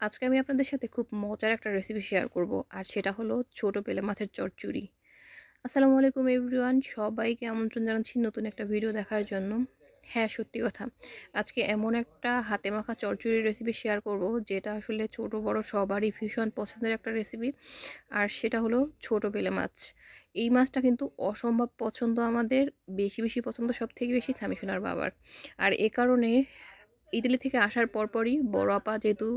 আজকে আমি আপনাদের সাথে খুব মজার একটা রেসিপি শেয়ার করব। আর সেটা হলো ছোট পেলে মাছের চচ্চড়ি। আসসালামু আলাইকুম এভরিওয়ান সবাইকে আমন্ত্রণ জানাচ্ছি নতুন একটা ভিডিও দেখার জন্য। হ্যাঁ সত্যি কথা। আজকে এমন একটা হাতে মাখা চচ্চড়ির রেসিপি শেয়ার করব, যেটা আসলে ছোট, বড় সবারই ভীষণ পছন্দের একটা রেসিপি আর সেটা হলো ছোট পেলে মাছ। এই মাছটা কিন্তু অসম্ভব পছন্দ আমাদের, বেশি বেশি পছন্দ সব থেকে বেশি সামিসোনার বাবার। আর এ কারণে ইতালি থেকে আসার পরপরই বড় আপা যেহেতু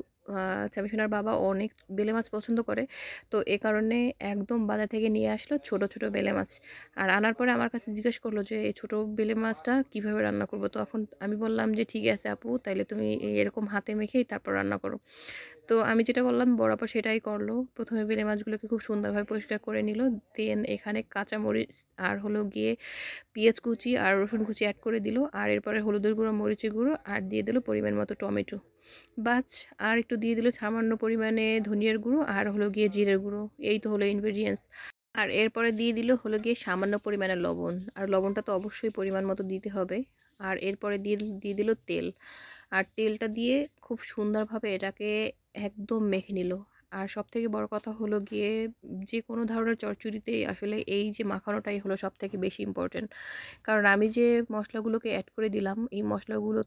চামিসোনার বাবা অনেক বেলে মাছ পছন্দ করে। তো এ কারণে একদম বাজার থেকে নিয়ে আসলো ছোট ছোট বেলে মাছ। আর আনার পরে আমার কাছে জিজ্ঞেস করল যে, এই ছোটো বেলে মাছটা কীভাবে রান্না করব? তো এখন আমি বললাম যে, ঠিক আছে আপু, তাইলে তুমি এরকম হাতে মেখেই তারপর রান্না করো। তো আমি যেটা বললাম বরাবর সেটাই করল। প্রথমে বেলে মাছগুলোকে খুব সুন্দরভাবে পরিষ্কার করে নিল। দেন এখানে কাঁচামরিচ আর হলো গিয়ে পেঁয়াজ কুচি আর রসুন কুচি অ্যাড করে দিল। আর এরপরে হলুদের গুঁড়ো, মরিচের গুঁড়ো আর দিয়ে দিল পরিমাণ মতো টমেটো। বাচ আর একটু দিয়ে দিল সামান্য পরিমাণে ধনিয়ার গুঁড়ো আর হলো গিয়ে জিরের গুঁড়ো। এই তো হলো ইনগ্রেডিয়েন্টস আর এরপরে দিয়ে দিল হলো গিয়ে সামান্য পরিমাণে লবণ। আর লবণটা তো অবশ্যই পরিমাণ মতো দিতে হবে। আর এরপরে দিয়ে দিয়ে দিল তেল। আর তেলটা দিয়ে খুব সুন্দরভাবে এটাকে একদম মেখে নিল। আর সব থেকে বড় কথা হলো গিয়ে যে কোনো ধরনের চচ্চড়িতেই আসলে এই যে মাখানোটাই হলো সব থেকে বেশি ইম্পর্টেন্ট কারণ আমি যে মশলাগুলোকে অ্যাড করে দিলাম, এই মশলাগুলো,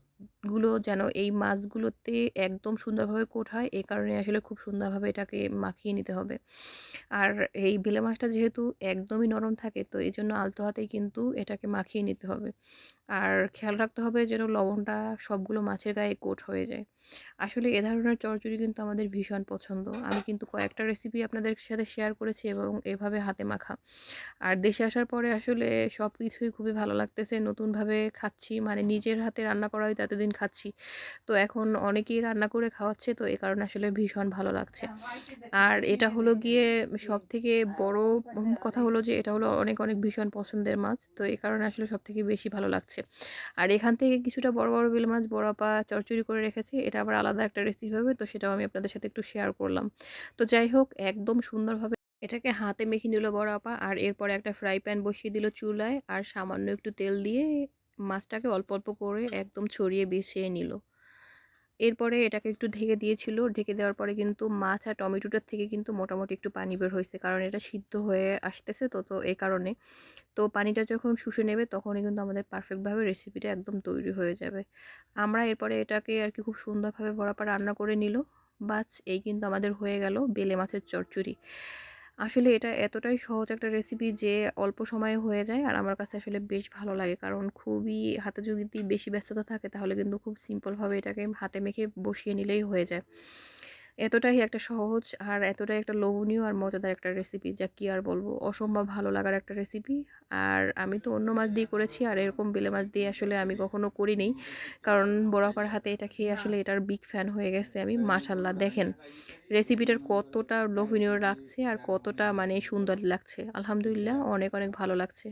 গুলো যেন এই মাছগুলোতে একদম সুন্দরভাবে কোট হয় এই কারণে আসলে খুব সুন্দরভাবে এটাকে মাখিয়ে নিতে হবে। আর এই বেলে মাছটা যেহেতু একদমই নরম থাকে, তো এই জন্য আলতো হাতেই কিন্তু এটাকে মাখিয়ে নিতে হবে। আর খেয়াল রাখতে হবে যেন লবণটা সবগুলো মাছের গায়ে কোট হয়ে যায়। আসলে এ ধরনের চরচড়ি কিন্তু আমাদের ভীষণ পছন্দ। আমি কিন্তু কয়েকটা রেসিপি আপনাদের সাথে শেয়ার করেছি এবং এভাবে হাতে মাখা। আর দেশে আসার পরে আসলে সব কিছুই খুবই ভালো লাগতেছে। নতুনভাবে খাচ্ছি মানে নিজের হাতে রান্না করা হয়তো এতদিন খাচ্ছি। তো এখন অনেকেই রান্না করে খাওয়াচ্ছে, তো এ কারণে আসলে ভীষণ ভালো লাগছে। আর এটা হলো গিয়ে সব থেকে বড় কথা হলো যে এটা হলো অনেক অনেক ভীষণ পছন্দের মাছ। তো এই কারণে আসলে সব থেকে বেশি ভালো লাগছে। আর এখান থেকে কিছুটা বড় বড় বিল মাছ বড়াপা পা চরচড়ি করে রেখেছি। এটা আবার আলাদা একটা রেসিপি হবে, তো সেটাও আমি আপনাদের সাথে একটু শেয়ার করলাম। তো যাই হোক, একদম সুন্দরভাবে এটাকে হাতে মেখে নিল বড় আপা, আর এরপরে একটা ফ্রাই প্যান বসিয়ে দিল চুলায়, আর সামান্য একটু তেল দিয়ে মাছটাকে অল্প অল্প করে একদম ছড়িয়ে বিছিয়ে নিল। এরপরে এটাকে একটু ঢেকে দিয়েছিল। ঢেকে দেওয়ার পরে কিন্তু মাছ আর টমেটোটার থেকে কিন্তু মোটামুটি একটু পানি বের হয়েছে। কারণ এটা সিদ্ধ হয়ে আসতেছে তো তো এই কারণে। তো পানিটা যখন শুষে নেবে তখনই কিন্তু আমাদের পারফেক্টভাবে রেসিপিটা একদম তৈরি হয়ে যাবে। আমরা এরপরে এটাকে আর কি খুব সুন্দরভাবে বড়াপা রান্না করে নিল। বাস, এই কিন্তু আমাদের হয়ে গেল বেলে মাছের চচ্চড়ি। আসলে এটা এতটাই সহজ একটা রেসিপি যে অল্প সময়ে হয়ে যায়। আর আমার কাছে আসলে বেশ ভালো লাগে। কারণ খুবই হাতে যদি বেশি ব্যস্ততা থাকে, তাহলে কিন্তু খুব সিম্পলভাবে এটাকে হাতে মেখে বসিয়ে নিলেই হয়ে যায়। এতটাই একটা সহজ আর এতটাই একটা লোভনীয় আর মজাদার একটা রেসিপি যা কি আর বলব? অসম্ভব ভালো লাগার একটা রেসিপি আর আমি তো অন্য মাছ দিয়ে করেছি আর এরকম বেলে মাছ দিয়ে আসলে আমি কখনো করিনি। কারণ বড়াপার হাতে এটা খেয়ে আসলে এটার বিগ ফ্যান হয়ে গেছে আমি। মাশাল্লাহ দেখেন রেসিপিটার কতটা লোভনীয় লাগছে আর কতটা মানে সুন্দর লাগছে। আলহামদুলিল্লাহ, অনেক অনেক ভালো লাগছে।